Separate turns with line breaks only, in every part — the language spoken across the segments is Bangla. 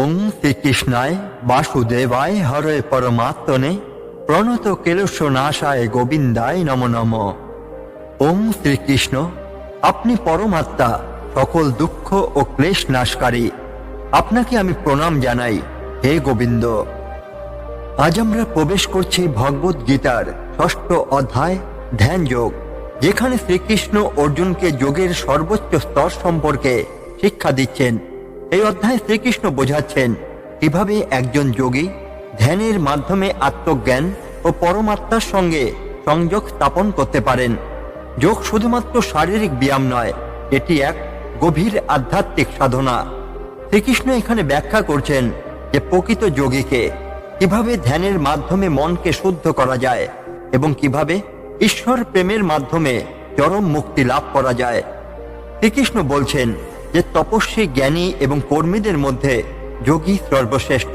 ওং শ্রীকৃষ্ণায় বাসুদেবায় হরে পরমাত্মনে প্রণত কেলস্য নাশায় গোবিন্দায় নম নম। ওং শ্রীকৃষ্ণ, আপনি পরমাত্মা, সকল দুঃখ ও ক্লেশ নাশকারী। আপনাকে আমি প্রণাম জানাই, হে গোবিন্দ। আজ আমরা প্রবেশ করছি ভগবত গীতার ষষ্ঠ অধ্যায়, ধ্যান যোগ, যেখানে শ্রীকৃষ্ণ অর্জুনকে যোগের সর্বোচ্চ স্তর সম্পর্কে শিক্ষা দিচ্ছেন। এই অধ্যায়ে শ্রীকৃষ্ণ বোঝাচ্ছেন কীভাবে একজন যোগী ধ্যানের মাধ্যমে আত্মজ্ঞান ও পরমাত্মার সঙ্গে সংযোগ স্থাপন করতে পারেন। যোগ শুধুমাত্র শারীরিক ব্যায়াম নয়, এটি এক গভীর আধ্যাত্মিক সাধনা। শ্রীকৃষ্ণ এখানে ব্যাখ্যা করছেন যে প্রকৃত যোগীকে কীভাবে ধ্যানের মাধ্যমে মনকে শুদ্ধ করা যায় এবং কীভাবে ঈশ্বর প্রেমের মাধ্যমে চরম মুক্তি লাভ করা যায়। শ্রীকৃষ্ণ বলছেন যে তপস্বী জ্ঞানী এবং কর্মীদের মধ্যে যোগী সর্বশ্রেষ্ঠ।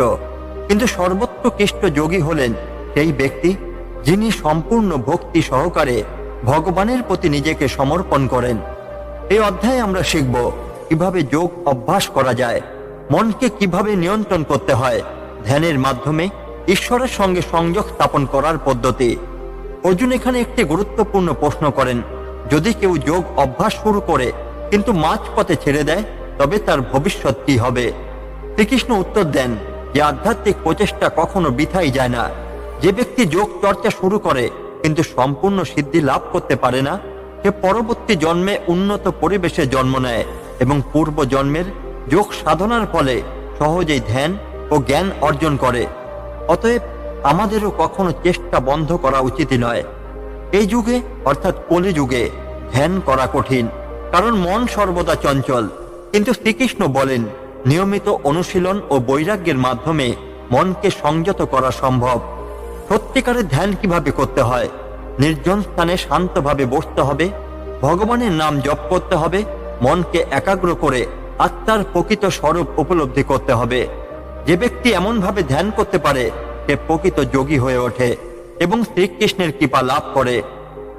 কিন্তু সর্বোৎকৃষ্ট যোগী হলেন সেই ব্যক্তি যিনি সম্পূর্ণ ভক্তি সহকারে ভগবানের প্রতি নিজেকে সমর্পণ করেন। এই অধ্যায়ে আমরা শিখব কীভাবে যোগ অভ্যাস করা যায়, মনকে কীভাবে নিয়ন্ত্রণ করতে হয়, ধ্যানের মাধ্যমে ঈশ্বরের সঙ্গে সংযোগ স্থাপন করার পদ্ধতি। অর্জুন এখানে একটি গুরুত্বপূর্ণ প্রশ্ন করেন, যদি কেউ যোগ অভ্যাস শুরু করে কিন্তু মাঝ পথে ছেড়ে দেয়, তবে তার ভবিষ্যৎ কি হবে? শ্রীকৃষ্ণ উত্তর দেন, যে আধ্যাত্মিক প্রচেষ্টা কখনো বৃথাই যায় না। যে ব্যক্তি যোগ চর্চা শুরু করে, কিন্তু সম্পূর্ণ সিদ্ধি লাভ করতে পারে না, সে পরবর্তী জন্মে উন্নত পরিবেশে জন্ম নেয় এবং পূর্ব জন্মের যোগ সাধনার ফলে সহজেই ধ্যান ও জ্ঞান অর্জন করে। অতএব আমাদেরও কখনো চেষ্টা বন্ধ করা উচিত নয়। এই যুগে, অর্থাৎ কলি যুগে ধ্যান করা কঠিন। কারণ মন সর্বদা চঞ্চল। কিন্তু শ্রীকৃষ্ণ বলেন, নিয়মিত অনুশীলন ও বৈরাগ্যের মাধ্যমে মনকে সংযত করা সম্ভব। সত্যিকারের ধ্যান কীভাবে করতে হয়? নির্জন স্থানে শান্তভাবে বসতে হবে, ভগবানের নাম জপ করতে হবে, মনকে একাগ্র করে আত্মার প্রকৃত স্বরূপ উপলব্ধি করতে হবে। যে ব্যক্তি এমনভাবে ধ্যান করতে পারে, সে প্রকৃত যোগী হয়ে ওঠে এবং শ্রীকৃষ্ণের কৃপা লাভ করে।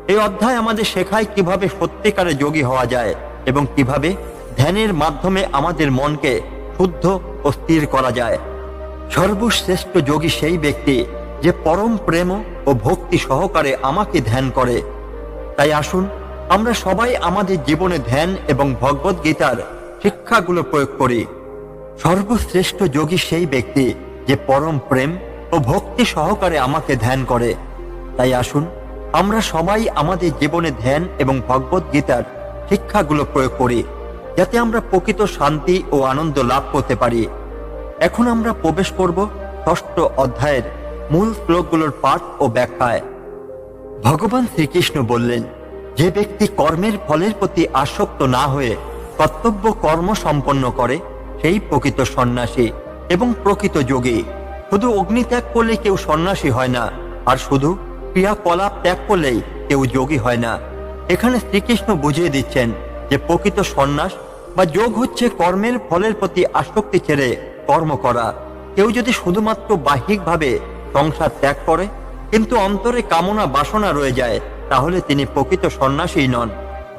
এই অধ্যায় আমাদের শেখায় কীভাবে সত্যিকারে যোগী হওয়া যায় এবং কীভাবে ধ্যানের মাধ্যমে আমাদের মনকে শুদ্ধ ও স্থির করা যায়। সর্বশ্রেষ্ঠ যোগী সেই ব্যক্তি যে পরম প্রেম ও ভক্তি সহকারে আমাকে ধ্যান করে। তাই আসুন, আমরা সবাই আমাদের জীবনে ধ্যান এবং ভগবত গীতার শিক্ষাগুলো প্রয়োগ করি। সর্বশ্রেষ্ঠ যোগী সেই ব্যক্তি যে পরম প্রেম ও ভক্তি সহকারে আমাকে ধ্যান করে। তাই আসুন আমরা সবাই আমাদের জীবনে ধ্যান এবং ভগবত গীতার শিক্ষাগুলো প্রয়োগ করি, যাতে আমরা প্রকৃত শান্তি ও আনন্দ লাভ করতে পারি। এখন আমরা প্রবেশ করব ষষ্ঠ অধ্যায়ের মূল শ্লোকগুলোর পাঠ ও ব্যাখ্যায়। ভগবান শ্রীকৃষ্ণ বললেন, যে ব্যক্তি কর্মের ফলের প্রতি আসক্ত না হয়ে কর্তব্য কর্ম সম্পন্ন করে, সেই প্রকৃত সন্ন্যাসী এবং প্রকৃত যোগী। শুধু অগ্নিত্যাগ করলে কেউ সন্ন্যাসী হয় না, আর শুধু ক্রিয়াকলাপ ত্যাগ করলেই কেউ যোগী হয় না। এখানে শ্রীকৃষ্ণ বুঝিয়ে দিচ্ছেন যে প্রকৃত সন্ন্যাস বা যোগ হচ্ছে কর্মের ফলের প্রতি আসক্তি ছেড়ে কর্ম করা। কেউ যদি শুধুমাত্র বাহ্যিকভাবে সংসার ত্যাগ করে, কিন্তু অন্তরে কামনা বাসনা রয়ে যায়, তাহলে তিনি প্রকৃত সন্ন্যাসী নন।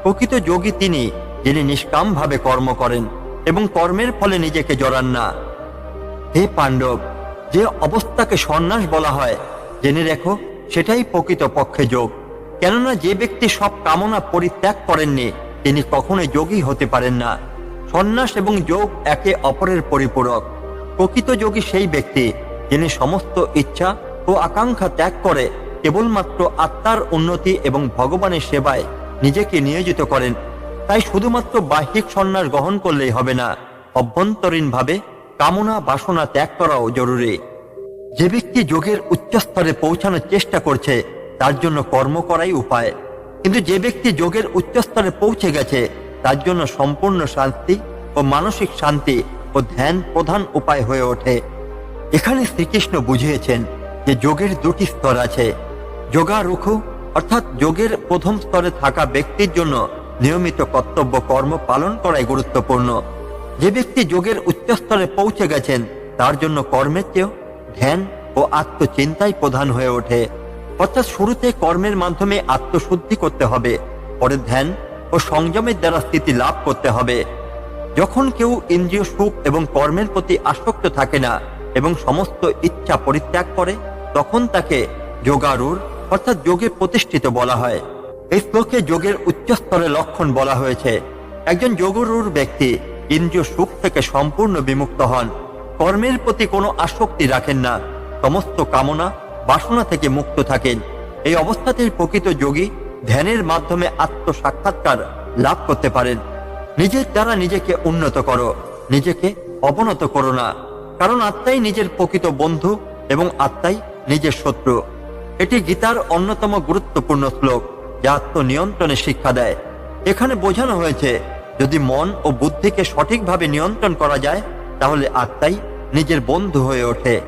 প্রকৃত যোগী তিনি, যিনি নিষ্কামভাবে কর্ম করেন এবং কর্মের ফলে নিজেকে জড়ান না। হে পাণ্ডব, যে অবস্থাকে সন্ন্যাস বলা হয়, জেনে রেখো সেটাই প্রকৃত পক্ষে যোগ। কেননা যে ব্যক্তি সব কামনা পরিত্যাগ করেননি, তিনি কখনো যোগী হতে পারেন না। সন্ন্যাস এবং যোগ একে অপরের পরিপূরক। প্রকৃত যোগী সেই ব্যক্তি, যিনি সমস্ত ইচ্ছা ও আকাঙ্ক্ষা ত্যাগ করে কেবলমাত্র আত্মার উন্নতি এবং ভগবানের সেবায় নিজেকে নিয়োজিত করেন। তাই শুধুমাত্র বাহ্যিক সন্ন্যাস গ্রহণ করলেই হবে না, অভ্যন্তরীণভাবে কামনা বাসনা ত্যাগ করাও জরুরি। যে ব্যক্তি যোগের উচ্চস্তরে পৌঁছানোর চেষ্টা করছে, তার জন্য কর্ম করাই উপায়। কিন্তু যে ব্যক্তি যোগের উচ্চস্তরে পৌঁছে গেছে, তার জন্য সম্পূর্ণ শান্তি ও মানসিক শান্তি ও ধ্যান প্রধান উপায় হয়ে ওঠে। এখানে শ্রীকৃষ্ণ বুঝিয়েছেন যে যোগের দুটি স্তর আছে। যোগারুখু, অর্থাৎ যোগের প্রথম স্তরে থাকা ব্যক্তির জন্য নিয়মিত কর্তব্য কর্ম পালন করাই গুরুত্বপূর্ণ। যে ব্যক্তি যোগের উচ্চস্তরে পৌঁছে গেছেন, তার জন্য কর্মের চেয়েও ধ্যান ও আত্মচিন্তাই প্রধান হয়ে ওঠে। অর্থাৎ শুরুতে কর্মের মাধ্যমে আত্মশুদ্ধি করতে হবে, পরে ধ্যান ও সংযমের দ্বারা স্থিতি লাভ করতে হবে। যখন কেউ ইন্দ্রিয় সুখ এবং কর্মের প্রতি আসক্ত থাকে না এবং সমস্ত ইচ্ছা পরিত্যাগ করে, তখন তাকে যোগারুর অর্থাৎ যোগে প্রতিষ্ঠিত বলা হয়। এই শ্লোকে যোগের উচ্চস্তরে লক্ষণ বলা হয়েছে। একজন যোগরুর ব্যক্তি ইন্দ্রিয় সুখ থেকে সম্পূর্ণ বিমুক্ত হন। কর্মের প্রতি কোনো আসক্তি রাখেন না। সমস্ত কামনা বাসনা থেকে মুক্ত থাকেন। এই অবস্থাতেই প্রকৃত যোগী ধ্যানের মাধ্যমে আত্মসাক্ষাৎকার লাভ করতে পারেন। নিজের দ্বারা নিজেকে উন্নত করো, নিজেকে অবনত করো না, কারণ আত্মাই নিজের প্রকৃত বন্ধু এবং আত্মাই নিজের শত্রু। এটি গীতার অন্যতম গুরুত্বপূর্ণ শ্লোক, যা আত্মনিয়ন্ত্রণে শিক্ষা দেয়। এখানে বোঝানো হয়েছে, যদি মন ও বুদ্ধিকে সঠিকভাবে নিয়ন্ত্রণ করা যায়, তাহলে আত্মাই নিজের বন্ধু হয়ে ওঠে।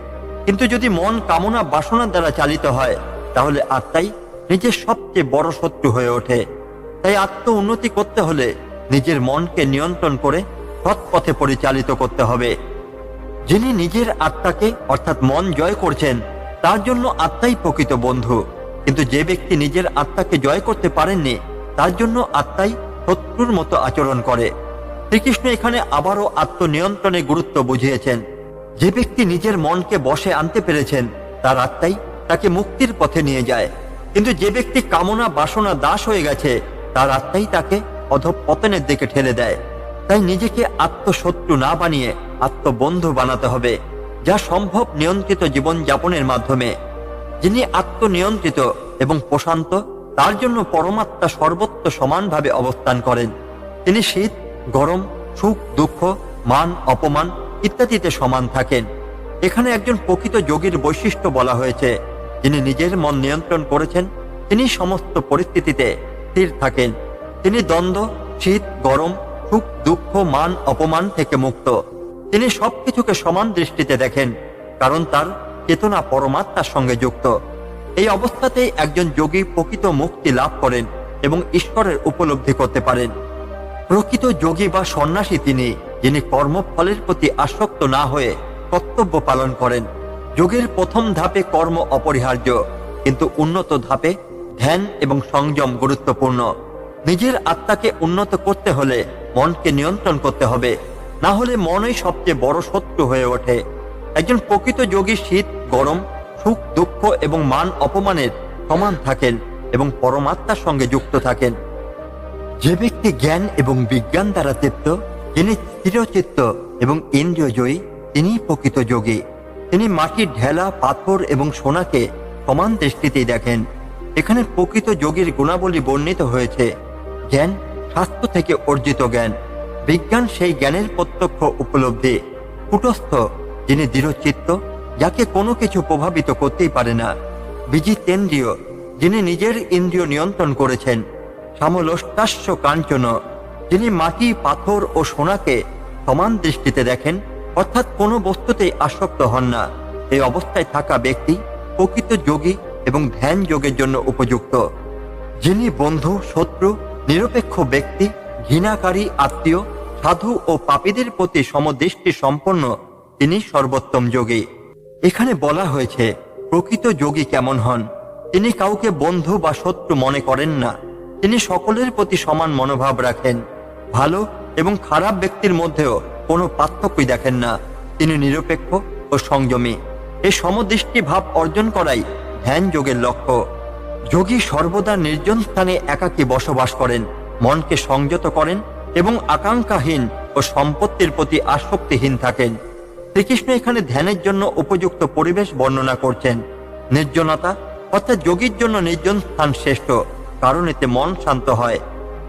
কিন্তু যদি মন কামনা বাসনার দ্বারা চালিত হয়, তাহলে আত্মাই নিজের সবচেয়ে বড় শত্রু হয়ে ওঠে। তাই আত্ম উন্নতি করতে হলে নিজের মনকে নিয়ন্ত্রণ করে সৎ পথে পরিচালিত করতে হবে। যিনি নিজের আত্মাকে অর্থাৎ মন জয় করছেন, তার জন্য আত্মাই প্রকৃত বন্ধু। কিন্তু যে ব্যক্তি নিজের আত্মাকে জয় করতে পারেননি, তার জন্য আত্মাই শত্রুর মতো আচরণ করে। শ্রীকৃষ্ণ এখানে আবারও আত্মনিয়ন্ত্রণে গুরুত্ব বুঝিয়েছেন। যে ব্যক্তি নিজের মনকে বসে আনতে পেরেছেন, তার আত্মাই তাকে মুক্তির পথে নিয়ে যায়। কিন্তু যে ব্যক্তি কামনা, বাসনা, দাস হয়ে গেছে, তার আত্মাই তাকে অধপতনের দিকে ঠেলে দেয়। তাই নিজেকে আত্মশত্রু না বানিয়ে আত্মবন্ধু বানাতে হবে, যা সম্ভব নিয়ন্ত্রিত জীবন যাপনের মাধ্যমে। যিনি আত্মনিয়ন্ত্রিত এবং প্রশান্ত, তার জন্য পরমাত্মা সর্বত্র সমানভাবে অবস্থান করেন। তিনি শীত, গরম, সুখ, দুঃখ, মান, অপমান ইত্যাদিতে সমান থাকেন। এখানে একজন প্রকৃত যোগীর বৈশিষ্ট্য বলা হয়েছে। যিনি নিজের মন নিয়ন্ত্রণ করেছেন, তিনি সমস্ত পরিস্থিতিতে স্থির থাকেন। তিনি দ্বন্দ্ব, শীত, গরম, সুখ, দুঃখ, মান, অপমান থেকে মুক্ত। তিনি সবকিছুকে সমান দৃষ্টিতে দেখেন, কারণ তার চেতনা পরমাত্মার সঙ্গে যুক্ত। এই অবস্থাতেই একজন যোগী প্রকৃত মুক্তি লাভ করেন এবং ঈশ্বরের উপলব্ধি করতে পারেন। প্রকৃত যোগী বা সন্ন্যাসী তিনি। যিনি কর্মফলের প্রতি আসক্ত না হয়ে কর্তব্য পালন করেন। যোগের প্রথম ধাপে কর্ম অপরিহার্য, কিন্তু উন্নত ধাপে ধ্যান এবং সংযম গুরুত্বপূর্ণ। নিজের আত্মাকে উন্নত করতে হলে মনকে নিয়ন্ত্রণ করতে হবে, না হলে মনই সবচেয়ে বড় শত্রু হয়ে ওঠে। একজন প্রকৃত যোগী শীত, গরম, সুখ, দুঃখ এবং মান অপমানের সমান থাকেন এবং পরমাত্মার সঙ্গে যুক্ত থাকেন। যে ব্যক্তি জ্ঞান এবং বিজ্ঞান দ্বারা চিত্ত যিনি স্থিরচিত্ত এবং ইন্দ্রিয়জয়ী, তিনি প্রকৃত যোগী। তিনি মাটির ঢেলা, পাথর এবং সোনাকে সমান দৃষ্টিতেই দেখেন। এখানে প্রকৃত যোগীর গুণাবলী বর্ণিত হয়েছে। জ্ঞান স্বাস্থ্য থেকে অর্জিত জ্ঞান। বিজ্ঞান সেই জ্ঞানের প্রত্যক্ষ উপলব্ধি। কুটস্থ, যিনি দৃঢ়চিত্ত, যাকে কোনো কিছু প্রভাবিত করতেই পারে না। বিজিতেন্দ্রীয়, যিনি নিজের ইন্দ্রিয় নিয়ন্ত্রণ করেছেন। সমলষ্টাস্য কাঞ্চন। যিনি মাটি, পাথর ও সোনাকে সমান দৃষ্টিতে দেখেন, অর্থাৎ কোনো বস্তুতেই আসক্ত হন না। এই অবস্থায় থাকা ব্যক্তি প্রকৃত যোগী এবং ধ্যান যোগের জন্য উপযুক্ত। যিনি বন্ধু, শত্রু, নিরপেক্ষ ব্যক্তি, ঘৃণাকারী, আত্মীয়, সাধু ও পাপীদের প্রতি সমদৃষ্টি সম্পন্ন, তিনি সর্বোত্তম যোগী। এখানে বলা হয়েছে, প্রকৃত যোগী কেমন হন? তিনি কাউকে বন্ধু বা শত্রু মনে করেন না। তিনি সকলের প্রতি সমান মনোভাব রাখেন। ভালো এবং খারাপ ব্যক্তির মধ্যেও কোনো পার্থক্যই দেখেন না। তিনি নিরপেক্ষ ও সংযমী। এই সমদৃষ্টি ভাব অর্জন করাই ধ্যান যোগের লক্ষ্য। যোগী সর্বদা নির্জন স্থানে একাকী বসবাস করেন, মনকে সংযত করেন এবং আকাঙ্ক্ষাহীন ও সম্পত্তির প্রতি আসক্তিহীন থাকেন। শ্রীকৃষ্ণ এখানে ধ্যানের জন্য উপযুক্ত পরিবেশ বর্ণনা করছেন। নির্জনতা অর্থাৎ যোগীর জন্য নির্জন স্থান শ্রেষ্ঠ, কারণ এতে মন শান্ত হয়।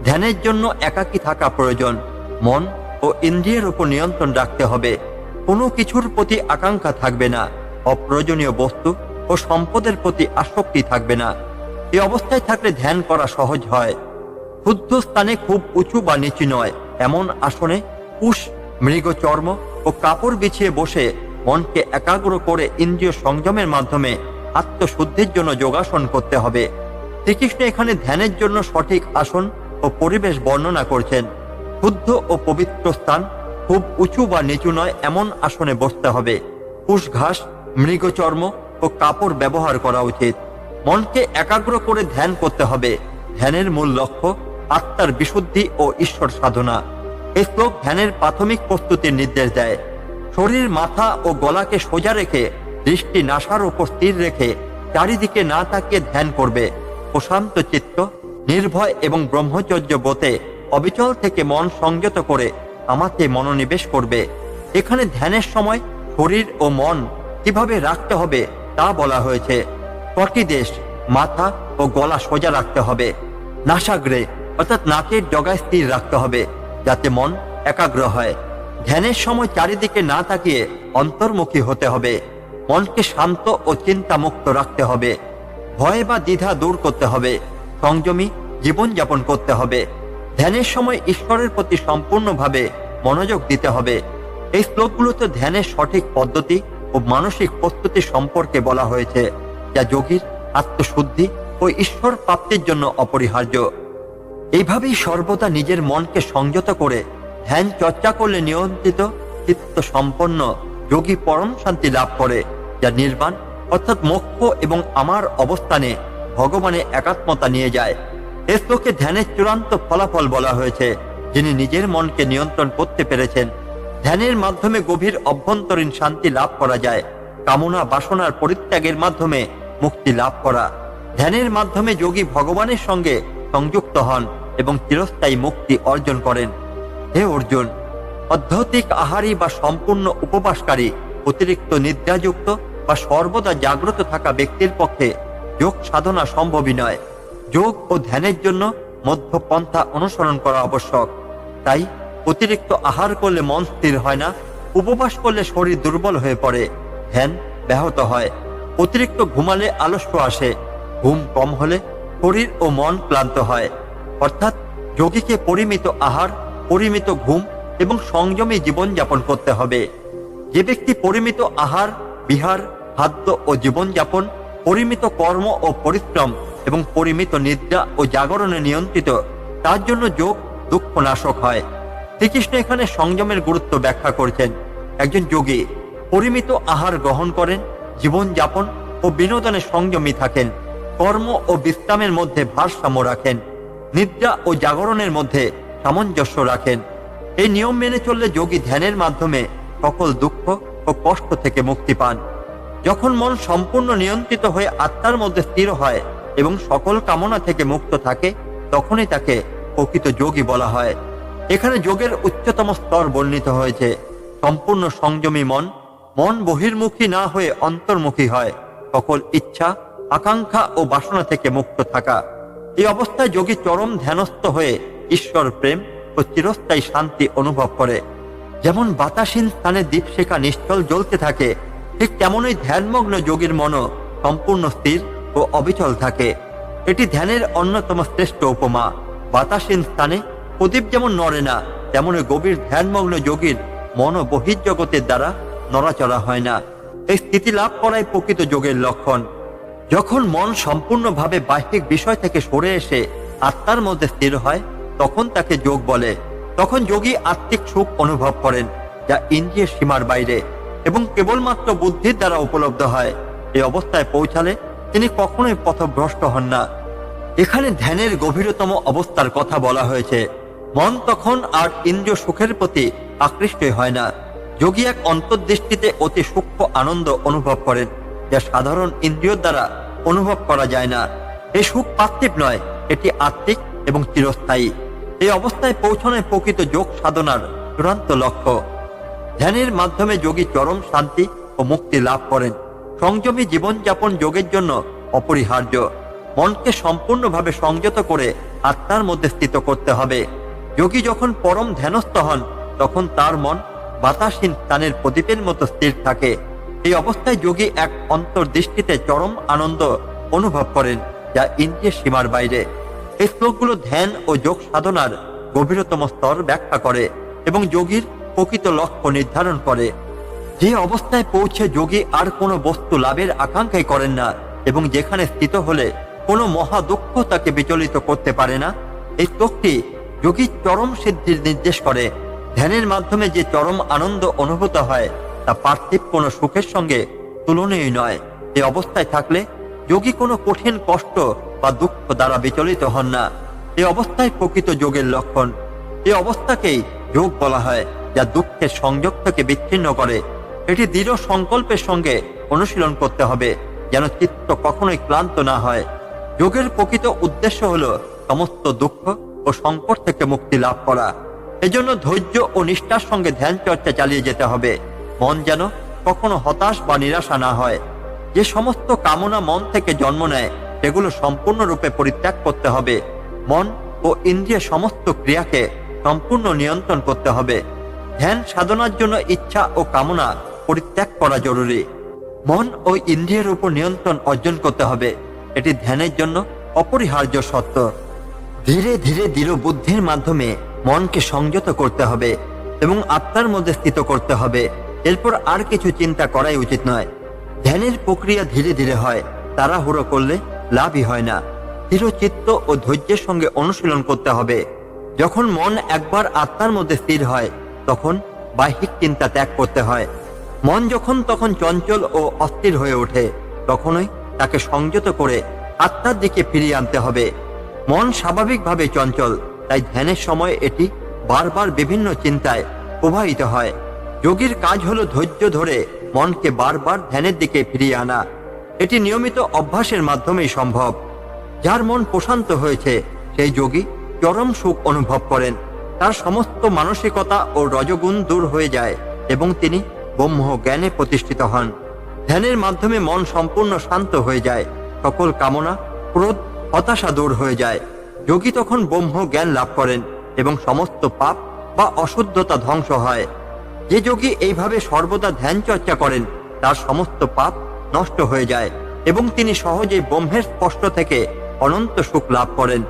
ধ্যানের জন্য একাকী থাকা প্রয়োজন। মন ও ইন্দ্রিয়ের উপর নিয়ন্ত্রণ রাখতে হবে। কোনো কিছুর প্রতি আকাঙ্ক্ষা থাকবে না। অপ্রয়োজনীয় বস্তু ও সম্পদের প্রতি আসক্তি থাকবে না। এই অবস্থায় থাকলে ধ্যান করা সহজ হয়। ক্ষুদ্র স্থানে খুব উঁচু বা নিচু নয়। এমন আসনে কুশ মৃগ চর্ম ও কাপড় বিছিয়ে বসে মনকে একাগ্র করে ইন্দ্রিয় সংযমের মাধ্যমে আত্মশুদ্ধির জন্য যোগাসন করতে হবে। শ্রীকৃষ্ণ এখানে ধ্যানের জন্য সঠিক আসন ও পরিবেশ বর্ণনা করছেন, শুদ্ধ ও পবিত্র স্থান খুব উঁচু বা নিচু নয়, এমন আসনে বসতে হবে। কুশ ঘাস, মৃগচর্ম ও কাপড় ব্যবহার করা উচিত। মনকে একাগ্র করে ধ্যান করতে হবে। ধ্যানের মূল লক্ষ্য আত্মার বিশুদ্ধি ও ঈশ্বর সাধনা। এই শ্লোক ধ্যানের প্রাথমিক প্রস্তুতির নির্দেশ দেয়। শরীর মাথা ও গলাকে সোজা রেখে, দৃষ্টি নাসার উপর স্থির রেখে, চারিদিকে না তাকিয়ে ধ্যান করবে। প্রশান্ত চিত্ত নির্ভয় এবং ব্রহ্মচর্য বোতে অবিচল থেকে মন সংযত করে আমাকে মনোনিবেশ করবে। এখানে ধ্যানের সময় শরীর ও মন কীভাবে রাখতে হবে তা বলা হয়েছে। কটি দেশ, মাথা ও গলা সোজা রাখতে হবে। নাসাগ্রে, অর্থাৎ নাকের ডগায় স্থির রাখতে হবে, যাতে মন একাগ্র হয়। ধ্যানের সময় চারিদিকে না তাকিয়ে অন্তর্মুখী হতে হবে। মনকে শান্ত ও চিন্তা মুক্ত রাখতে হবে। ভয় বা দ্বিধা দূর করতে হবে। সংযমী জীবনযাপন করতে হবে। ধ্যানের সময় ঈশ্বরের প্রতি সম্পূর্ণভাবে মনোযোগ দিতে হবে। এই শ্লোকগুলোতে ধ্যানের সঠিক পদ্ধতি ও মানসিক প্রস্তুতি সম্পর্কে বলা হয়েছে, যা যোগীর আত্মশুদ্ধি ও ঈশ্বর প্রাপ্তির জন্য অপরিহার্য। এইভাবেই সর্বদা নিজের মনকে সংযত করে ধ্যান চর্চা করলে নিয়ন্ত্রিত চিত্ত সম্পন্ন যোগী পরম শান্তি লাভ করে, যা নির্বাণ অর্থাৎ মোক্ষ এবং আমার অবস্থানে ভগবানে একাত্মতা নিয়ে যায়। এ শ্লোকে ধ্যানের চূড়ান্ত ফলাফল বলা হয়েছে, যিনি নিজের মনকে নিয়ন্ত্রণ করতে পেরেছেন। ধ্যানের মাধ্যমে গভীর অভ্যন্তরীণ শান্তি লাভ করা যায়। কামনা, বাসনার পরিত্যাগের মাধ্যমে মুক্তি লাভ করা। ধ্যানের মাধ্যমে যোগী ভগবানের সঙ্গে সংযুক্ত হন এবং চিরস্থায়ী মুক্তি অর্জন করেন। হে অর্জুন অধ্যতিক আহারী বা সম্পূর্ণ উপবাসকারী অতিরিক্ত নিদ্রাযুক্ত বা সর্বদা জাগ্রত থাকা ব্যক্তির পক্ষে যোগ সাধনা সম্ভবই নয়। যোগ ও ধ্যানের জন্য মধ্যপন্থা অনুসরণ করা আবশ্যক। তাই অতিরিক্ত আহার করলে মন স্থির হয় না, উপবাস করলে শরীর দুর্বল হয়ে পড়ে, ধ্যান ব্যাহত হয়। অতিরিক্ত ঘুমালে আলস্য আসে, ঘুম কম হলে শরীর ও মন ক্লান্ত হয়। অর্থাৎ যোগীকে পরিমিত আহার, পরিমিত ঘুম এবং সংযমী জীবনযাপন করতে হবে। যে ব্যক্তি পরিমিত আহার, বিহার, খাদ্য ও জীবনযাপন পরিমিত কর্ম ও পরিশ্রম এবং পরিমিত নিদ্রা ও জাগরণে নিয়ন্ত্রিত, তার জন্য যোগ দুঃখ নাশক হয়। শ্রীকৃষ্ণ এখানে সংযমের গুরুত্ব ব্যাখ্যা করছেন। একজন যোগী পরিমিত আহার গ্রহণ করেন জীবনযাপন ও বিনোদনে সংযমী থাকেন, কর্ম ও বিশ্রামের মধ্যে ভারসাম্য রাখেন, নিদ্রা ও জাগরণের মধ্যে সামঞ্জস্য রাখেন। এই নিয়ম মেনে চললে যোগী ধ্যানের মাধ্যমে সকল দুঃখ ও কষ্ট থেকে মুক্তি পান। যখন মন সম্পূর্ণ নিয়ন্ত্রিত হয়ে আত্মার মধ্যে স্থির হয় এবং সকল কামনা থেকে মুক্ত থাকে, তখনই তাকে প্রকৃত যোগী বলা হয়। এখানে যোগের উচ্চতম স্তর বর্ণিত হয়েছে। সম্পূর্ণ সংযমী মন মন বহির্মুখী না হয়ে অন্তর্মুখী হয়, সকল ইচ্ছা, আকাঙ্ক্ষা ও বাসনা থেকে মুক্ত থাকা। এই অবস্থায় যোগী চরম ধ্যানস্থ হয়ে ঈশ্বর প্রেম ও চিরস্থায়ী শান্তি অনুভব করে। যেমন বাতাসীন স্থানে দীপশিখা নিশ্চল জ্বলতে থাকে ঠিক তেমনই ধ্যানমগ্ন যোগীর মনও সম্পূর্ণ স্থির ও অবিচল থাকে। এটি ধ্যানের অন্যতম শ্রেষ্ঠ উপমা। বাতাসীন স্থানে প্রদীপ যেমন নড়ে না, তেমনই গভীর ধ্যানমগ্ন যোগীর মন বহির্জগতের দ্বারা নড়াচড়া হয় না। এই স্থিতি লাভ করাই প্রকৃত যোগের লক্ষণ। যখন মন সম্পূর্ণভাবে বাহ্যিক বিষয় থেকে সরে এসে আত্মার মধ্যে স্থির হয়, তখন তাকে যোগ বলে। তখন যোগী আত্মিক সুখ অনুভব করেন, যা ইন্দ্রিয়ের সীমার বাইরে। এবং কেবলমাত্র বুদ্ধির দ্বারা উপলব্ধ হয়। এই অবস্থায় পৌঁছালে তিনি কখনোই পথভ্রষ্ট হন না। এখানে ধ্যানের গভীরতম অবস্থার কথা বলা হয়েছে। মন তখন আর ইন্দ্রিয় সুখের প্রতি আকৃষ্ট হয় না। যোগী এক অন্তর্দৃষ্টিতে অতি সূক্ষ্ম আনন্দ অনুভব করেন, যা সাধারণ ইন্দ্রিয় দ্বারা অনুভব করা যায় না। এই সুখ পার্থিব নয়, এটি আত্মিক এবং চিরস্থায়ী। এই অবস্থায় পৌঁছানোই প্রকৃত যোগ সাধনার চূড়ান্ত লক্ষ্য। ধ্যানের মাধ্যমে যোগী চরম শান্তি ও মুক্তি লাভ করেন। সংযমী জীবনযাপন যোগের জন্য অপরিহার্য। মনকে সম্পূর্ণভাবে সংযত করে আত্মার মধ্যে স্থিত করতে হবে। যোগী যখন পরম ধ্যানস্থ হন, তখন তার মন বাতাসহীন স্থানের প্রদীপের মতো স্থির থাকে। এই অবস্থায় যোগী এক অন্তর্দৃষ্টিতে চরম আনন্দ অনুভব করেন, যা ইন্দ্রিয়ের সীমার বাইরে। এই শ্লোকগুলো ধ্যান ও যোগ সাধনার গভীরতম স্তর ব্যাখ্যা করে এবং যোগীর প্রকৃত লক্ষ্য নির্ধারণ করে। যে অবস্থায় পৌঁছে যোগী আর কোনো বস্তু লাভের আকাঙ্ক্ষাই করেন না এবং যেখানে স্থিত হলে কোনো মহা দুঃখ তাকে বিচলিত করতে পারে না, এই শ্লোকটি যোগীর চরম সিদ্ধির নির্দেশ করে। ধ্যানের মাধ্যমে যে চরম আনন্দ অনুভূত হয়, তা পার্থিব কোনো সুখের সঙ্গে তুলনীয় নয়। এই অবস্থায় থাকলে যোগী কোনো কঠিন কষ্ট বা দুঃখ দ্বারা বিচলিত হন না। এই অবস্থায় প্রকৃত যোগের লক্ষণ। এই অবস্থাকেই যোগ বলা হয়। যা দুঃখের সংযোগ থেকে বিচ্ছিন্ন করে। এটি দৃঢ় সংকল্পের সঙ্গে অনুশীলন করতে হবে, যেন চিত্ত কখনোই ক্লান্ত না হয়। যোগের প্রকৃত উদ্দেশ্য হল সমস্ত দুঃখ ও সংকট থেকে মুক্তি লাভ করা। এজন্য ধৈর্য ও নিষ্ঠার সঙ্গে ধ্যান চর্চা চালিয়ে যেতে হবে। মন যেন কখনো হতাশ বা নিরাশা না হয়। যে সমস্ত কামনা মন থেকে জন্ম নেয়, সেগুলো সম্পূর্ণরূপে পরিত্যাগ করতে হবে। মন ও ইন্দ্রিয় সমস্ত ক্রিয়াকে সম্পূর্ণ নিয়ন্ত্রণ করতে হবে। ধ্যান সাধনার জন্য ইচ্ছা ও কামনা পরিত্যাগ করা জরুরি। মন ও ইন্দ্রিয়ের উপর নিয়ন্ত্রণ অর্জন করতে হবে। এটি ধ্যানের জন্য অপরিহার্য সত্য ধীরে ধীরে দৃঢ় বুদ্ধির মাধ্যমে মনকে সংযত করতে হবে এবং আত্মার মধ্যে স্থিত করতে হবে। এরপর আর কিছু চিন্তা করাই উচিত নয়। ধ্যানের প্রক্রিয়া ধীরে ধীরে হয়। তাড়াহুড়ো করলে লাভই হয় না। চিত্ত ও ধৈর্যের সঙ্গে অনুশীলন করতে হবে। যখন মন একবার আত্মার মধ্যে স্থির হয় তখন বাহ্যিক চিন্তা ত্যাগ করতে হয়। মন যখন তখন চঞ্চল ও অস্থির হয়ে ওঠে, তখনই তাকে সংযত করে আত্মার দিকে ফিরিয়ে আনতে হবে। মন স্বাভাবিকভাবে চঞ্চল, তাই ধ্যানের সময় এটি বারবার বিভিন্ন চিন্তায় প্রবাহিত হয়। যোগীর কাজ হলো ধৈর্য ধরে মনকে বারবার ধ্যানের দিকে ফিরিয়ে আনা। এটি নিয়মিত অভ্যাসের মাধ্যমেই সম্ভব। যার মন প্রশান্ত হয়েছে, সেই যোগী চরম সুখ অনুভব করেন। তার সমস্ত মানসিকতা ও রজগুণ দূর হয়ে যায় এবং তিনি ব্রহ্ম জ্ঞানে প্রতিষ্ঠিত হন। ধ্যানের মাধ্যমে মন সম্পূর্ণ শান্ত হয়ে যায়, সকল কামনা, ক্রোধ, হতাশা দূর হয়ে যায়। যোগী তখন ব্রহ্ম জ্ঞান লাভ করেন এবং সমস্ত পাপ বা অশুদ্ধতা ধ্বংস হয়। যে যোগী এইভাবে সর্বদা ধ্যান চর্চা করেন, তার সমস্ত পাপ নষ্ট হয়ে যায় এবং তিনি সহজেই ব্রহ্মের স্পষ্ট থেকে অনন্ত সুখ লাভ করেন।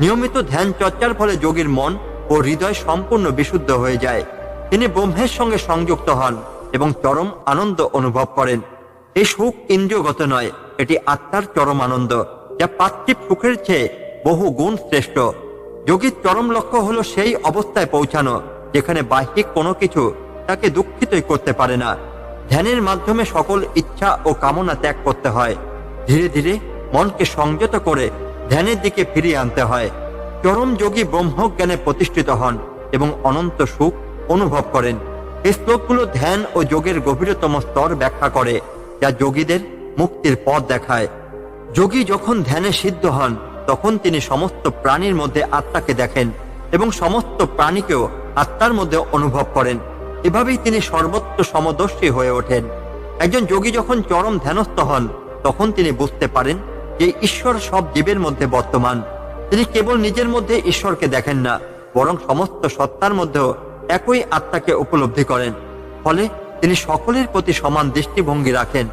নিয়মিত ধ্যান চর্চার ফলে যোগীর মন ও হৃদয় সম্পূর্ণ বিশুদ্ধ হয়ে যায়। তিনি ব্রহ্মের সঙ্গে সংযুক্ত হন এবং চরম আনন্দ অনুভব করেন। এই সুখ ইন্দ্রিয়গত নয়, এটি আত্মার চরম আনন্দ, যা পার্থিব সুখের চেয়ে বহু গুণ শ্রেষ্ঠ। যোগীর চরম লক্ষ্য হলো সেই অবস্থায় পৌঁছানো, যেখানে বাহ্যিক কোনো কিছু তাকে দুঃখিতই করতে পারে না। ধ্যানের মাধ্যমে সকল ইচ্ছা ও কামনা ত্যাগ করতে হয়। ধীরে ধীরে মনকে সংযত করে ধ্যানের দিকে ফিরিয়ে আনতে হয়। চরম যোগী ব্রহ্মজ্ঞানে প্রতিষ্ঠিত হন এবং অনন্ত সুখ অনুভব করেন। এই শ্লোকগুলো ধ্যান ও যোগের গভীরতম স্তর ব্যাখ্যা করে, যা যোগীদের মুক্তির পথ দেখায়। যোগী যখন ধ্যানে সিদ্ধ হন, তখন তিনি সমস্ত প্রাণীর মধ্যে আত্মাকে দেখেন এবং সমস্ত প্রাণীকেও আত্মার মধ্যে অনুভব করেন। এভাবেই তিনি সর্বত্র সমদর্শী হয়ে ওঠেন। একজন যোগী যখন চরম ধ্যানস্থ হন, তখন তিনি বুঝতে পারেন যে ঈশ্বর সব জীবের মধ্যে বর্তমান। তিনি কেবল নিজের মধ্যে ঈশ্বরকে দেখেন না, বরং সমস্ত সত্তার মধ্যেও একই আত্মাকে উপলব্ধি করেন। ফলে তিনি সকলের প্রতি সমান দৃষ্টিভঙ্গি রাখেন।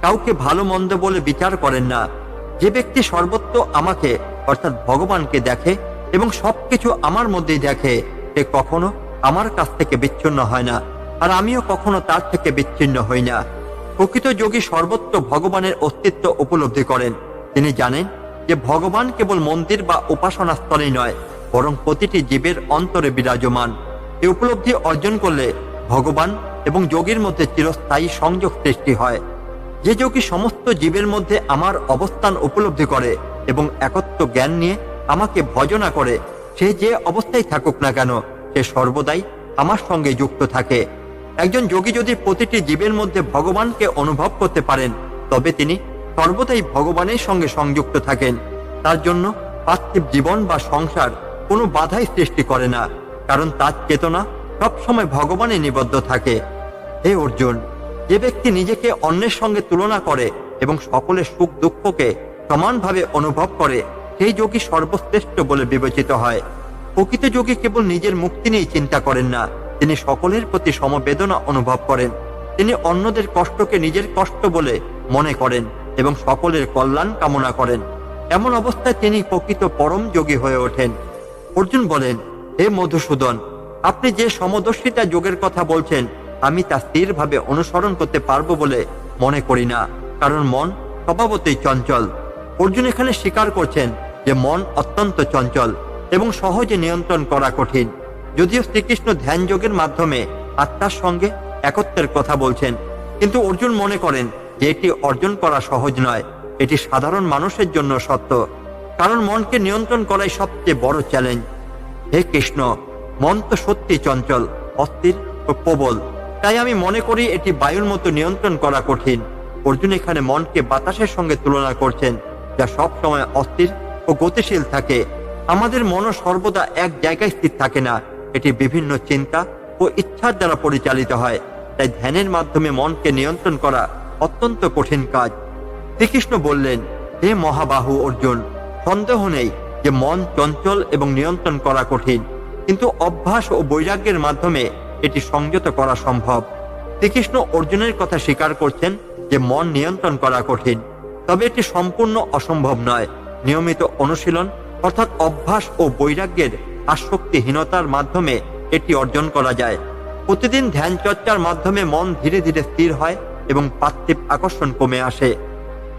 কাউকে ভালো মন্দ বলে বিচার করেন না। যে ব্যক্তি সর্বত্র আমাকে, অর্থাৎ ভগবানকে দেখে এবং সবকিছু আমার মধ্যেই দেখে, সে কখনো আমার কাছ থেকে বিচ্ছিন্ন হয় না, আর আমিও কখনো তার থেকে বিচ্ছিন্ন হই না। প্রকৃত যোগী সর্বত্র ভগবানের অস্তিত্ব উপলব্ধি করেন। তিনি জানেন যে ভগবান কেবল মন্দির বা উপাসনা স্থলেই নয়, বরং প্রতিটি জীবের অন্তরে বিরাজমান। এই উপলব্ধি অর্জন করলে ভগবান এবং যোগীর মধ্যে চিরস্থায়ী সংযোগ সৃষ্টি হয়। যে যোগী সমস্ত জীবের মধ্যে আমার অবস্থান উপলব্ধি করে এবং একত্ব জ্ঞান নিয়ে আমাকে ভজনা করে, সে যে অবস্থায় থাকুক না কেন, সে সর্বদাই আমার সঙ্গে যুক্ত থাকে। একজন যোগী যদি প্রতিটি জীবের মধ্যে ভগবানকে অনুভব করতে পারেন, তবে তিনি সর্বদাই ভগবানের সঙ্গে সংযুক্ত থাকেন। তার জন্য পার্থিব জীবন বা সংসার কোনো বাধাই সৃষ্টি করে না, কারণ তার চেতনা সবসময় ভগবানে নিবদ্ধ থাকে। হে অর্জুন, যে ব্যক্তি নিজেকে অন্যের সঙ্গে তুলনা করে এবং সকলের সুখ দুঃখকে সমানভাবে অনুভব করে, সেই যোগী সর্বশ্রেষ্ঠ বলে বিবেচিত হয়। প্রকৃত যোগী কেবল নিজের মুক্তি নিয়ে চিন্তা করেন না, তিনি সকলের প্রতি সমবেদনা অনুভব করেন। তিনি অন্যদের কষ্টকে নিজের কষ্ট বলে মনে করেন। এবং সকলের কল্যাণ কামনা করেন। এমন অবস্থায় তিনি প্রকৃত পরম যোগী হয়ে ওঠেন। অর্জুন বলেন, হে মধুসূদন, আপনি যে সমদর্শিতা যোগের কথা বলছেন, আমি তা স্থিরভাবে অনুসরণ করতে পারব বলে মনে করি না, কারণ মন স্বভাবতই চঞ্চল। অর্জুন এখানে স্বীকার করছেন যে মন অত্যন্ত চঞ্চল এবং সহজে নিয়ন্ত্রণ করা কঠিন। যদিও শ্রীকৃষ্ণ ধ্যান যোগের মাধ্যমে আত্মার সঙ্গে একত্বের কথা বলছেন, কিন্তু অর্জুন মনে করেন যে এটি অর্জন করা সহজ নয়, এটি সাধারণ মানুষের জন্য সত্য। কারণ মনকে নিয়ন্ত্রণ করাই সবচেয়ে বড় চ্যালেঞ্জ হে কৃষ্ণ, মন তো সত্যি চঞ্চল, অস্থির ও প্রবল। তাই আমি মনে করি এটি বায়ুর মতো নিয়ন্ত্রণ করা কঠিন। অর্জুন এখানে মনকে বাতাসের সঙ্গে তুলনা করছেন, যা সব সময় অস্থির ও গতিশীল থাকে। আমাদের মনও সর্বদা এক জায়গায় স্থির থাকে না, এটি বিভিন্ন চিন্তা ও ইচ্ছার দ্বারা পরিচালিত হয়। তাই ধ্যানের মাধ্যমে মনকে নিয়ন্ত্রণ করা অত্যন্ত কঠিন কাজ। শ্রীকৃষ্ণ বললেন, হে মহাবাহু অর্জুন, সন্দেহ নেই যে মন চঞ্চল এবং নিয়ন্ত্রণ করা কঠিন, কিন্তু অভ্যাস ও বৈরাগ্যের মাধ্যমে এটি সংযত করা সম্ভব। শ্রীকৃষ্ণ অর্জুনের কথা স্বীকার করছেন যে মন নিয়ন্ত্রণ করা কঠিন, তবে এটি সম্পূর্ণ অসম্ভব নয়। নিয়মিত অনুশীলন অর্থাৎ অভ্যাস ও বৈরাগ্যের আসক্তিহীনতার মাধ্যমে এটি অর্জন করা যায়। প্রতিদিন ধ্যান চর্চার মাধ্যমে মন ধীরে ধীরে স্থির হয় এবং পার্থিব আকর্ষণ কমে আসে।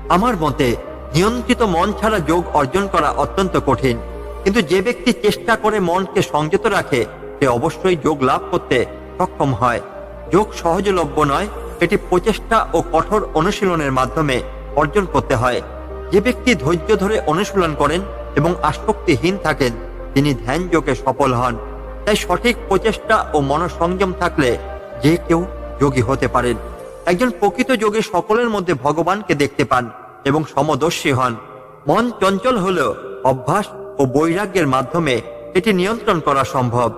আমার মতে, নিয়ন্ত্রিত মন ছাড়া যোগ অর্জন করা অত্যন্ত কঠিন। কিন্তু যে ব্যক্তি চেষ্টা করে মনকে সংযত রাখে, সে অবশ্যই যোগ লাভ করতে সক্ষম হয়। যোগ সহজলভ্য নয়, এটি প্রচেষ্টা ও কঠোর অনুশীলনের মাধ্যমে অর্জন করতে হয়। যে ব্যক্তি ধৈর্য ধরে অনুশীলন করেন এবং আসক্তিহীন থাকেন, তিনি ধ্যান যোগে সফল হন। তাই সঠিক প্রচেষ্টা ও মনসংযম থাকলে যে কেউ যোগী হতে পারেন। একজন প্রকৃত যোগী সকলের মধ্যে ভগবানকে দেখতে পান এবং সমদর্শী হন। মন চঞ্চল হলেও অভ্যাস ও বৈরাগ্যের মাধ্যমে এটি নিয়ন্ত্রণ করা সম্ভব।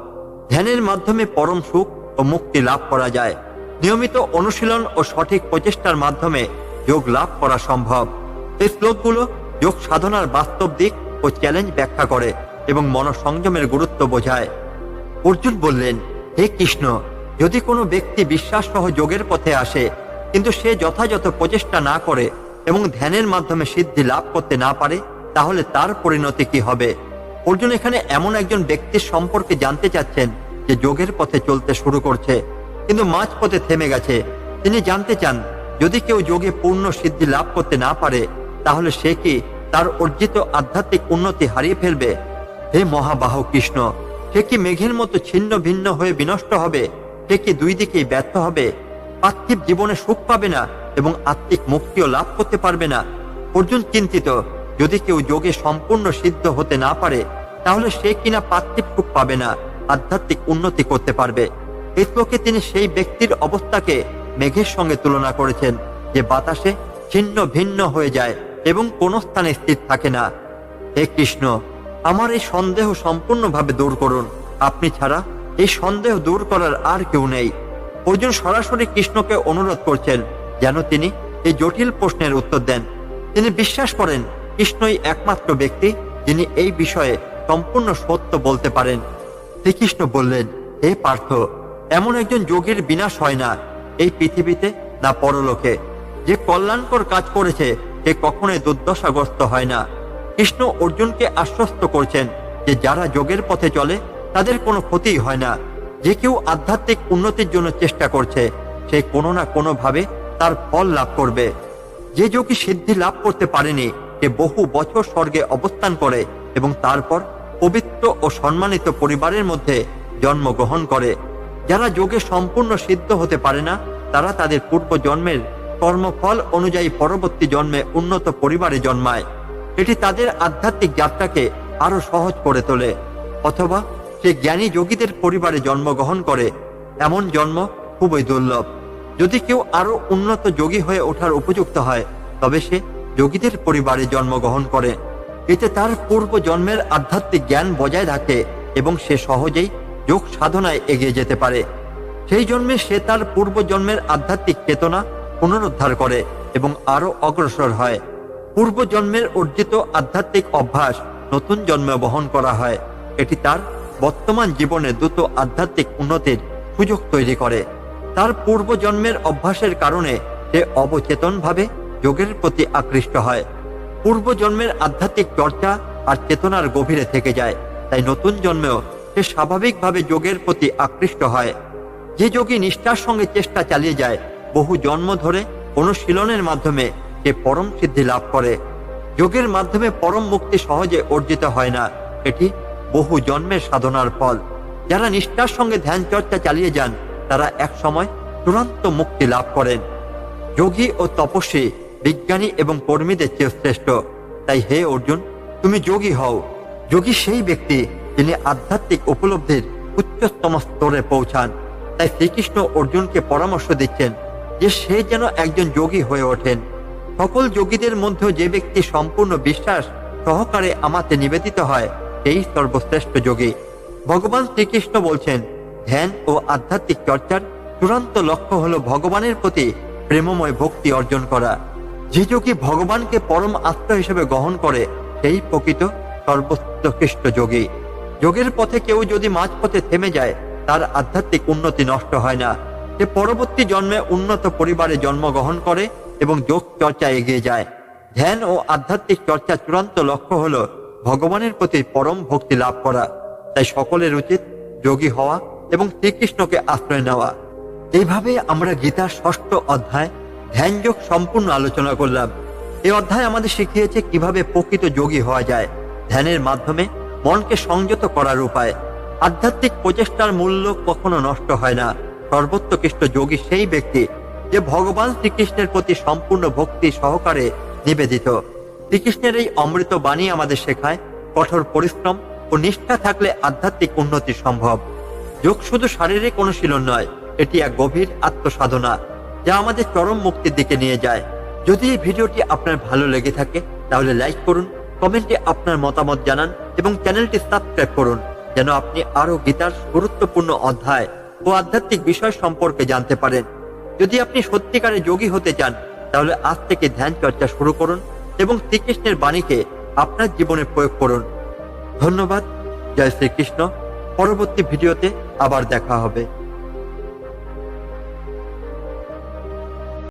ধ্যানের মাধ্যমে পরম সুখ ও মুক্তি লাভ করা যায়। নিয়মিত অনুশীলন ও সঠিক প্রচেষ্টার মাধ্যমে যোগ লাভ করা সম্ভব। এই শ্লোকগুলো যোগ সাধনার বাস্তব দিক ও চ্যালেঞ্জ ব্যাখ্যা করে এবং মনসংযমের গুরুত্ব বোঝায়। অর্জুন বললেন, হে কৃষ্ণ যদি কোনো ব্যক্তি বিশ্বাস সহ যোগের পথে আসে, কিন্তু সে যথাযথ প্রচেষ্টা না করে এবং ধ্যানের মাধ্যমে সিদ্ধি লাভ করতে না পারে, তাহলে তার পরিণতি কি হবে? অর্জুন এখানে এমন একজন ব্যক্তির সম্পর্কে জানতে চাচ্ছেন যে যোগের পথে চলতে শুরু করছে, কিন্তু মাঝ পথে থেমে গেছে। তিনি জানতে চান, যদি কেউ যোগে পূর্ণ সিদ্ধি লাভ করতে না পারে, তাহলে সে কি তার অর্জিত আধ্যাত্মিক উন্নতি হারিয়ে ফেলবে? হে মহাবাহ কৃষ্ণ, সে কি মেঘের মতো ছিন্ন ভিন্ন হয়ে বিনষ্ট হবে? সে কি দুই দিকেই ব্যর্থ হবে। পার্থিব জীবনে সুখ পাবে না এবং আত্মিক মুক্তিও লাভ করতে পারবে না। অর্জুন চিন্তিত, যদি কেউ যোগে সম্পূর্ণ সিদ্ধ হতে না পারে, তাহলে সে কিনা পার্থিব সুখ পাবে না, আধ্যাত্মিক উন্নতি করতে পারবে। এই শ্লোকে তিনি সেই ব্যক্তির অবস্থাকে মেঘের সঙ্গে তুলনা করেছেন, যে বাতাসে ছিন্ন ভিন্ন হয়ে যায় এবং কোনো স্থানে স্থির থাকে না। হে কৃষ্ণ, আমার এই সন্দেহ সম্পূর্ণভাবে দূর করুন। আপনি ছাড়া এই সন্দেহ দূর করার আর কেউ নেই। অর্জুন সরাসরি কৃষ্ণকে অনুরোধ করছেন যেন তিনি এই জটিল প্রশ্নের উত্তর দেন। তিনি বিশ্বাস করেন কৃষ্ণই একমাত্র ব্যক্তি যিনি এই বিষয়ে সম্পূর্ণ সত্য বলতে পারেন। শ্রীকৃষ্ণ বললেন, হে পার্থ, এমন একজন যোগীর বিনাশ হয় না, এই পৃথিবীতে না পরলোকে। যে কল্যাণকর কাজ করেছে, সে কখনোই দুর্দশাগ্রস্ত হয় না। কৃষ্ণ অর্জুনকে আশ্বস্ত করছেন যে যারা যোগের পথে চলে তাদের কোনো ক্ষতিই হয় না। যে কেউ আধ্যাত্মিক উন্নতির জন্য চেষ্টা করছে, সে কোনো না কোনো ভাবে তার ফল লাভ করবে। যে যোগী সিদ্ধি লাভ করতে পারেনি, সে বহু বছর স্বর্গে অবস্থান করে এবং তারপর পবিত্র ও সম্মানিত পরিবারের মধ্যে জন্মগ্রহণ করে। যারা যোগে সম্পূর্ণ সিদ্ধ হতে পারে না, তারা তাদের পূর্ব জন্মের কর্মফল অনুযায়ী পরবর্তী জন্মে উন্নত পরিবারে জন্মায়। এটি তাদের আধ্যাত্মিক যাত্রাকে আরও সহজ করে তোলে, অথবা সে জ্ঞানী যোগীদের পরিবারে জন্মগ্রহণ করে। এমন জন্ম খুবই দুর্লভ। যদি কেউ আরও উন্নত যোগী হয়ে ওঠার উপযুক্ত হয়, তবে সে যোগীদের পরিবারে জন্মগ্রহণ করে। এতে তার পূর্ব জন্মের আধ্যাত্মিক জ্ঞান বজায় থাকে এবং সে সহজেই যোগ সাধনায় এগিয়ে যেতে পারে। সেই জন্মে সে তার পূর্ব জন্মের আধ্যাত্মিক চেতনা পুনরুদ্ধার করে এবং আরও অগ্রসর হয়। পূর্ব জন্মের অর্জিত আধ্যাত্মিক অভ্যাস নতুন জন্মে বহন করা হয়। এটি তার বর্তমান জীবনে দ্রুত আধ্যাত্মিক উন্নতির সুযোগ তৈরি করে। তার পূর্ব জন্মের অভ্যাসের কারণে সে অবচেতনভাবে যোগের প্রতি আকৃষ্ট হয়। পূর্ব জন্মের আধ্যাত্মিক চর্চা আর চেতনার গভীরে থেকে যায়। তাই নতুন জন্মেও সে স্বাভাবিকভাবে যোগের প্রতি আকৃষ্ট হয়। যে যোগী নিষ্ঠার সঙ্গে চেষ্টা চালিয়ে যায়, বহু জন্ম ধরে অনুশীলনের মাধ্যমে সে পরম সিদ্ধি লাভ করে। যোগের মাধ্যমে পরম মুক্তি সহজে অর্জিত হয় না। এটি বহু জন্মের সাধনার ফল। যারা নিষ্ঠার সঙ্গে ধ্যান চর্চা চালিয়ে যান, তারা এক সময় চূড়ান্ত মুক্তি লাভ করেন। যোগী ও তপস্বী, বিজ্ঞানী এবং কর্মীদের চেয়ে শ্রেষ্ঠ। তাই হে অর্জুন, তুমি যোগী হও। যোগী সেই ব্যক্তি যিনি আধ্যাত্মিক উপলব্ধির উচ্চতম স্তরে পৌঁছান। তাই শ্রীকৃষ্ণ অর্জুনকে পরামর্শ দিচ্ছেন যে সে যেন একজন যোগী হয়ে ওঠেন। সকল যোগীদের মধ্যে যে ব্যক্তি সম্পূর্ণ বিশ্বাস সহকারে আমাতে নিবেদিত হয় সেই সর্বশ্রেষ্ঠ যোগী। ভগবান শ্রীকৃষ্ণ বলছেন, ধ্যান ও আধ্যাত্মিক চর্চার চূড়ান্ত লক্ষ্য হল ভগবানের প্রতি প্রেমময় ভক্তি অর্জন করা। যে যোগী ভগবানকে পরম আশ্রয় হিসেবে গ্রহণ করে, সেই প্রকৃত সর্বোৎকৃষ্ট যোগী। যোগের পথে কেউ যদি মাঝপথে থেমে যায়, তার আধ্যাত্মিক উন্নতি নষ্ট হয় না। সে পরবর্তী জন্মে উন্নত পরিবারে জন্মগ্রহণ করে এবং যোগ চর্চা এগিয়ে যায়। ধ্যান ও আধ্যাত্মিক চর্চা চূড়ান্ত লক্ষ্য হলো ভগবানের প্রতি পরম ভক্তি লাভ করা, তাই সকলের উচিত যোগী হওয়া এবং শ্রীকৃষ্ণকে আশ্রয় নেওয়া। এইভাবে আমরা গীতার ষষ্ঠ অধ্যায় ধ্যানযোগ সম্পূর্ণ আলোচনা করলাম। এই অধ্যায় আমাদের শিখিয়েছে কীভাবে প্রকৃত যোগী হওয়া যায়। ধ্যানের মাধ্যমে মনকে সংযত করার উপায়। আধ্যাত্মিক প্রচেষ্টার মূল্য কখনো নষ্ট হয় না। সর্বোৎকৃষ্ট যোগী সেই ব্যক্তি যে ভগবান শ্রীকৃষ্ণের প্রতি সম্পূর্ণ ভক্তি সহকারে নিবেদিত। শ্রীকৃষ্ণের এই অমৃত বাণী আমাদের শেখায় কঠোর পরিশ্রম ও নিষ্ঠা থাকলে আধ্যাত্মিক উন্নতি সম্ভব। যোগ শুধু শারীরিক অনুশীলন নয়, এটি এক গভীর আত্মসাধনা যা আমাদের চরম মুক্তির দিকে নিয়ে যায়। যদি এই ভিডিওটি আপনার ভালো লেগে থাকে, তাহলে লাইক করুন, কমেন্টে আপনার মতামত জানান এবং চ্যানেলটি সাবস্ক্রাইব করুন যেন আপনি আরও গীতার গুরুত্বপূর্ণ অধ্যায় ও আধ্যাত্মিক বিষয় সম্পর্কে জানতে পারেন। যদি আপনি সত্যিকারে যোগী হতে চান, তাহলে আজ থেকে ধ্যান চর্চা শুরু করুন। এবং শ্রীকৃষ্ণের বাণীকে আপনার জীবনে প্রয়োগ করুন। ধন্যবাদ। জয় শ্রীকৃষ্ণ। পরবর্তী ভিডিওতে আবার দেখা হবে।